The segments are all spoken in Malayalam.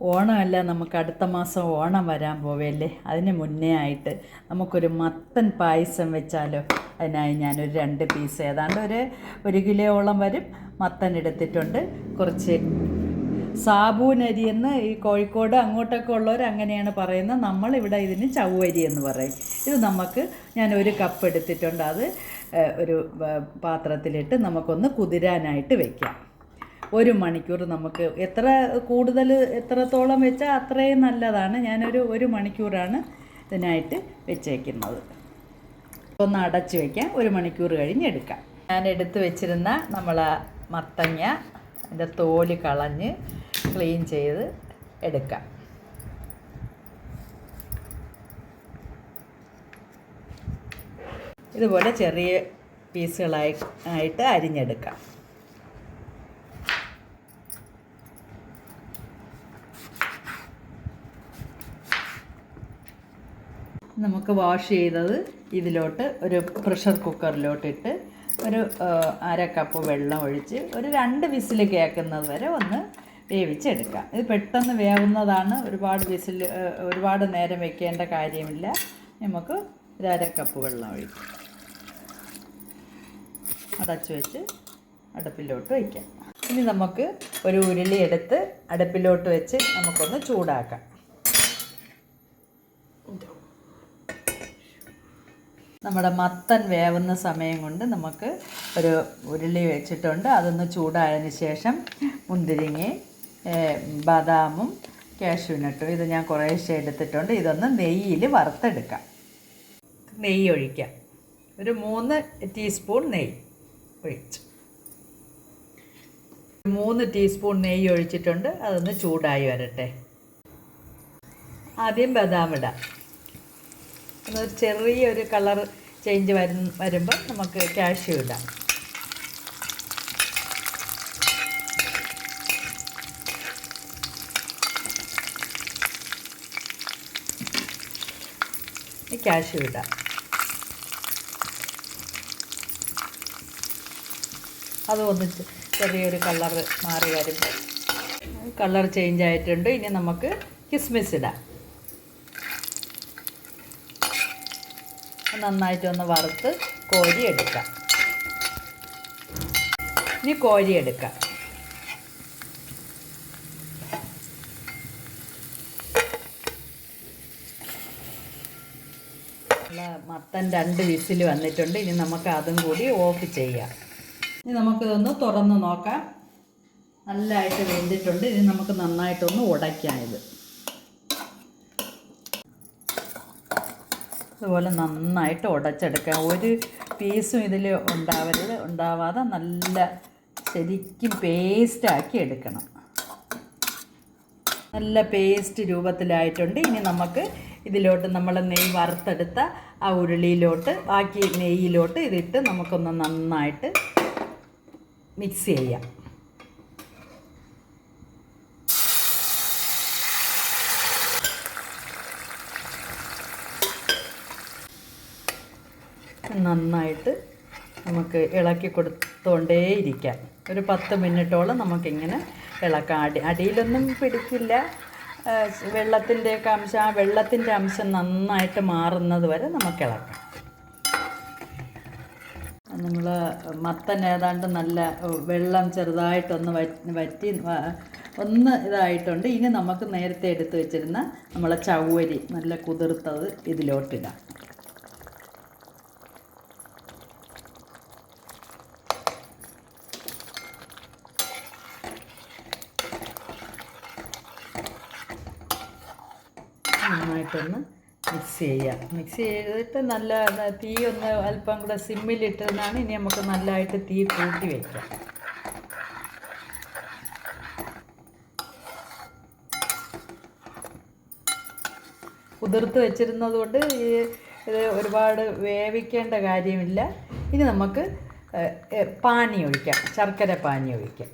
ഓണമല്ല നമുക്ക് അടുത്ത മാസം ഓണം വരാൻ പോവല്ലേ? അതിന് മുന്നേ ആയിട്ട് നമുക്കൊരു മത്തൻ പായസം വെച്ചാലോ? അതിനായി ഞാനൊരു രണ്ട് പീസ് ഏതാണ്ട് ഒരു ഒരു കിലോയോളം വരും മത്തൻ എടുത്തിട്ടുണ്ട്. കുറച്ച് സാബൂനരി എന്ന് ഈ കോഴിക്കോട് അങ്ങോട്ടൊക്കെ ഉള്ളവർ അങ്ങനെയാണ് പറയുന്നത്. നമ്മളിവിടെ ഇതിന് ചവ്വരി എന്ന് പറയും. ഇത് നമുക്ക് ഞാൻ ഒരു കപ്പ് എടുത്തിട്ടുണ്ട്. അത് ഒരു പാത്രത്തിലിട്ട് നമുക്കൊന്ന് കുതിരാനായിട്ട് വെക്കാം. ഒരു മണിക്കൂർ നമുക്ക് എത്ര കൂടുതൽ എത്രത്തോളം വെച്ചാൽ അത്രയും നല്ലതാണ്. ഞാനൊരു ഒരു മണിക്കൂറാണ് ഇതിനായിട്ട് വെച്ചേക്കുന്നത്. ഒന്ന് അടച്ച് വയ്ക്കാം ഒരു മണിക്കൂർ കഴിഞ്ഞ് എടുക്കാം. ഞാൻ എടുത്തു വെച്ചിരുന്ന നമ്മൾ മത്തങ്ങ അതിന്റെ തോൽ കളഞ്ഞ് ക്ലീൻ ചെയ്ത് എടുക്കാം. ഇതുപോലെ ചെറിയ പീസുകളായി ആയിട്ട് അരിഞ്ഞെടുക്കാം. നമുക്ക് വാഷ് ചെയ്തത് ഇതിലോട്ട് ഒരു പ്രഷർ കുക്കറിലോട്ടിട്ട് ഒരു അര കപ്പ് വെള്ളം ഒഴിച്ച് ഒരു രണ്ട് വിസിൽ കേൾക്കുന്നത് വരെ ഒന്ന് വേവിച്ചെടുക്കാം. ഇത് പെട്ടെന്ന് വേവുന്നതാണ്. ഒരുപാട് വിസിൽ ഒരുപാട് നേരം വെക്കേണ്ട കാര്യമില്ല. നമുക്ക് ഒരു അര കപ്പ് വെള്ളം ഒഴിക്കാം. അടച്ചു വെച്ച് അടുപ്പിലോട്ട് വയ്ക്കാം ഇനി നമുക്ക് ഒരു ഉരുളി എടുത്ത് അടുപ്പിലോട്ട് വെച്ച് നമുക്കൊന്ന് ചൂടാക്കാം. നമ്മുടെ മത്തൻ വേവുന്ന സമയം കൊണ്ട് നമുക്ക് ഒരു ഉരുളി വെച്ചിട്ടുണ്ട്. അതൊന്ന് ചൂടായതിന് ശേഷം മുന്തിരിങ്ങയും ഏഹ്, ബദാമും കാഷ്യൂനട്ടും ഇത് ഞാൻ കുറേശ്ശെ എടുത്തിട്ടുണ്ട്. ഇതൊന്ന് നെയ്യിൽ വറുത്തെടുക്കാം. നെയ്യ് ഒഴിക്കാം. ഒരു മൂന്ന് ടീസ്പൂൺ നെയ്യ് ഒഴിച്ചു. മൂന്ന് ടീസ്പൂൺ നെയ്യ് ഒഴിച്ചിട്ടുണ്ട്. അതൊന്ന് ചൂടായി വരട്ടെ. ആദ്യം ബദാം ഇടാം. ഒന്ന് ചെറിയൊരു കളർ ചേഞ്ച് വരും വരുമ്പോൾ നമുക്ക് കാഷ്യൂ ഇടാം. കാഷ്യൂ ഇടാം. അതൊന്ന് ചെറിയൊരു കളർ മാറി വരുമ്പോൾ കളർ ചേഞ്ച് ആയിട്ടുണ്ട്. ഇനി നമുക്ക് കിസ്മിസ് ഇടാം. നന്നായിട്ട് ഒന്ന് വറുത്ത് കോരി എടുക്കാം ഇനി കോരി എടുക്കാം മത്തൻ രണ്ട് വിസിൽ വന്നിട്ടുണ്ട്. ഇനി നമുക്ക് അതും കൂടി ഓഫ് ചെയ്യാം. ഇനി നമുക്കിതൊന്ന് തുറന്ന് നോക്കാം. നല്ലതായിട്ട് വെന്തിട്ടുണ്ട്. ഇനി നമുക്ക് നന്നായിട്ടൊന്ന് ഉടയ്ക്കാം ഇത്. അതുപോലെ നന്നായിട്ട് ഉടച്ചെടുക്കാം ഒരു പീസും ഇതിൽ ഉണ്ടാവരുത്. ഉണ്ടാവാതെ നല്ല ശരിക്കും പേസ്റ്റാക്കി എടുക്കണം. നല്ല പേസ്റ്റ് രൂപത്തിലായിട്ടുണ്ട്. ഇനി നമുക്ക് ഇതിലോട്ട് നമ്മൾ നെയ്യ് വറുത്തെടുത്ത ആ ഉരുളിയിലോട്ട് ബാക്കി നെയ്യിലോട്ട് ഇതിട്ട് നമുക്കൊന്ന് നന്നായിട്ട് മിക്സ് ചെയ്യാം. നന്നായിട്ട് നമുക്ക് ഇളക്കി കൊടുത്തുകൊണ്ടേയിരിക്കാം ഒരു പത്ത് മിനിറ്റോളം നമുക്കിങ്ങനെ ഇളക്കാം. അടി അടിയിലൊന്നും പിടിക്കില്ല. വെള്ളത്തിന്റെയൊക്കെ അംശം ആ വെള്ളത്തിന്റെ അംശം നന്നായിട്ട് മാറുന്നത് വരെ നമുക്ക് ഇളക്കാം. നമ്മൾ മത്തൻ ഏതാണ്ട് നല്ല വെള്ളം ചെറുതായിട്ടൊന്ന് വറ്റി ഒന്ന് ഇതായിട്ടുണ്ട്. ഇനി നമുക്ക് നേരത്തെ എടുത്ത് വെച്ചിരുന്ന നമ്മളെ ചവ്വരി നല്ല കുതിർത്തത് ഇതിലോട്ടിടാം. നന്നായിട്ടൊന്ന് മിക്സ് ചെയ്യാം. മിക്സ് ചെയ്തിട്ട് നല്ല തീ ഒന്ന് അല്പം കൂടെ സിമ്മിലിട്ടതിനാണ് ഇനി നമുക്ക് നല്ലതായിട്ട് തീ കൂട്ടി വയ്ക്കാം കുതിർത്ത് വെച്ചിരുന്നത് കൊണ്ട് ഈ ഇത് ഒരുപാട് വേവിക്കേണ്ട കാര്യമില്ല. ഇനി നമുക്ക് പാനി ഒഴിക്കാം. ശർക്കര പാനി ഒഴിക്കാം.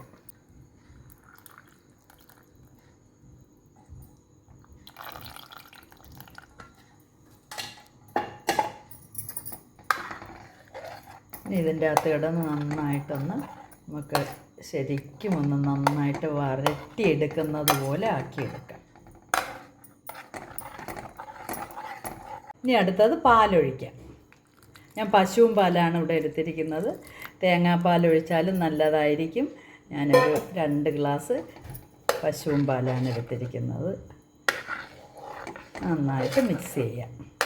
ഇതിന്റെ അകത്ത് കിടന്ന് നന്നായിട്ടൊന്ന് നമുക്ക് ശരിക്കും ഒന്ന് നന്നായിട്ട് വരട്ടിയെടുക്കുന്നത് പോലെ ആക്കിയെടുക്കാം. ഇനി അടുത്തത് പാലൊഴിക്കാം. ഞാൻ പശുവും പാലാണ് ഇവിടെ എടുത്തിരിക്കുന്നത്. തേങ്ങാപ്പാൽ ഒഴിച്ചാലും നല്ലതായിരിക്കും. ഞാനൊരു രണ്ട് ഗ്ലാസ് പശുവും പാലാണ് എടുത്തിരിക്കുന്നത്. നന്നായിട്ട് മിക്സ് ചെയ്യാം.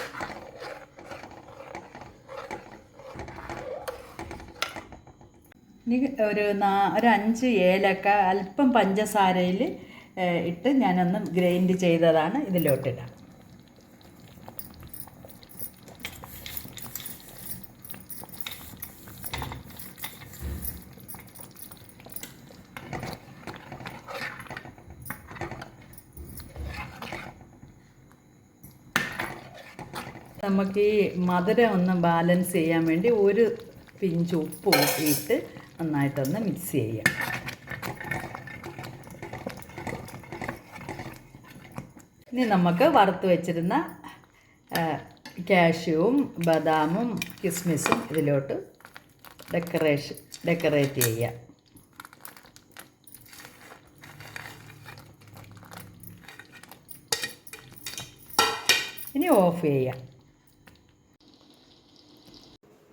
ഒരു നാ ഒരു അഞ്ച് ഏലക്ക അല്പം പഞ്ചസാരയിൽ ഇട്ട് ഞാനൊന്ന് ഗ്രൈൻഡ് ചെയ്തതാണ് ഇതിലോട്ടിടാം. നമുക്ക് ഈ മധുരം ഒന്ന് ബാലൻസ് ചെയ്യാൻ വേണ്ടി ഒരു പിഞ്ച് ഉപ്പ് കൂട്ടിയിട്ട് നന്നായിട്ടൊന്ന് മിക്സ് ചെയ്യാം. ഇനി നമുക്ക് വറുത്ത് വെച്ചിരുന്ന കാഷ്യൂവും ബദാമും കിസ്മിസും ഇതിലോട്ട് ഡെക്കറേഷൻ ഡെക്കറേറ്റ് ചെയ്യാം. ഇനി ഓഫ് ചെയ്യാം.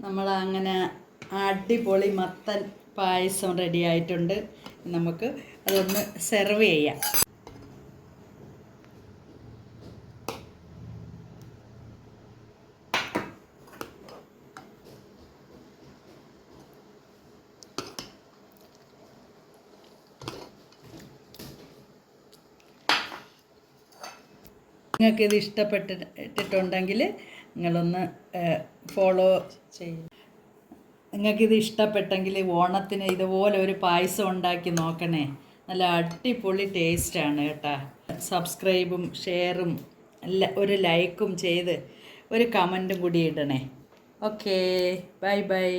നമ്മൾ അങ്ങനെ അടിപൊളി മത്തൻ പായസം റെഡി ആയിട്ടുണ്ട്. നമുക്ക് അതൊന്ന് സെർവ് ചെയ്യാം. നിങ്ങൾക്ക് ഇത് ഇഷ്ടപ്പെട്ടിട്ടുണ്ടെങ്കിൽ നിങ്ങളൊന്ന് ഫോളോ ചെയ്യും. നിങ്ങൾക്കിത് ഇഷ്ടപ്പെട്ടെങ്കിൽ ഓണത്തിന് ഇതുപോലെ ഒരു പായസം ഉണ്ടാക്കി നോക്കണേ. നല്ല അടിപൊളി ടേസ്റ്റാണ് കേട്ടോ. സബ്സ്ക്രൈബും ഷെയറും എല്ലാ ഒരു ലൈക്കും ചെയ്ത് ഒരു കമന്റും കൂടി ഇടണേ. Okay bye bye